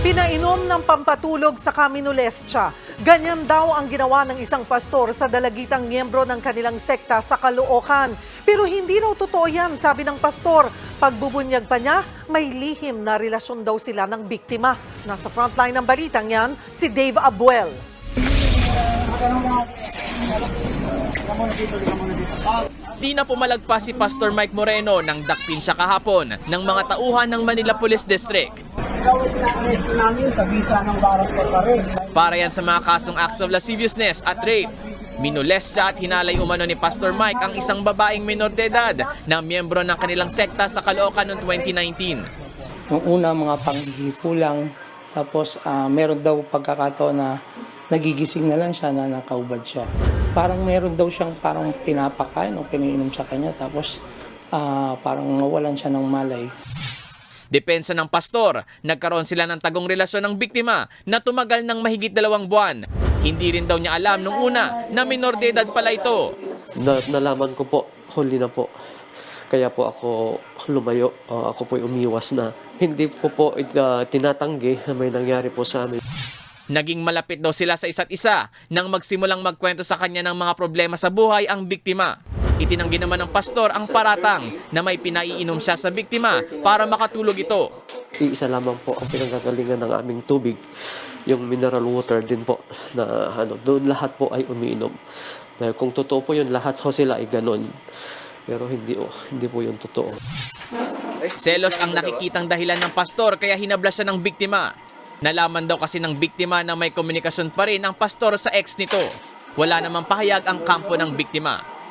Pinainom ng pampatulog sa Caminolestia. Ganyan daw ang ginawa ng isang pastor sa dalagitang miyembro ng kanilang sekta sa Caloocan. Pero hindi raw totoo yan, sabi ng pastor. Pagbubunyag pa niya, may lihim na relasyon daw sila ng biktima. Nasa frontline ng balitang yan, si Dave Abuel. Di na pumalagpas si Pastor Mike Moreno nang dakpin siya kahapon ng mga tauhan ng Manila Police District. Ang ina-arresto namin sa visa ng for arrest. Para yan sa mga kasong acts of lasciviousness at rape. Minolestya at hinalay umano ni Pastor Mike ang isang babaeng minor de edad na miyembro ng kanilang sekta sa Caloocan noong 2019. Yung una, mga panghihipo lang. Tapos, ah, meron daw pagkakataon na nagigising na lang siya na nakaubad siya. Parang meron daw siyang parang pinapakain o piniinom sa kanya. Tapos, ah, parang nawalan siya ng malay. Depensa ng pastor, nagkaroon sila ng tagong relasyon ng biktima na tumagal ng mahigit dalawang buwan. Hindi rin daw niya alam nung una na minor de edad pala ito. na, nalaman ko po, huli na po. Kaya po ako lumayo, uh, ako po umiwas na. Hindi ko po uh, tinatanggi na may nangyari po sa amin. Naging malapit daw sila sa isa't isa nang magsimulang magkwento sa kanya ng mga problema sa buhay ang biktima. Itinanggi naman ng pastor ang paratang na may pinaiinom siya sa biktima para makatulog ito. Iisa lamang po ang pinanggagalingan ng aming tubig. Yung mineral water din po na ano, doon lahat po ay umiinom. Kung totoo po yun, lahat ho sila ay ganon. Pero hindi, oh, hindi po yun totoo. Selos ang nakikitang dahilan ng pastor kaya hinabla siya ng biktima. Nalaman daw kasi ng biktima na may komunikasyon pa rin ang pastor sa ex nito. Wala namang pahayag ang kampo ng biktima.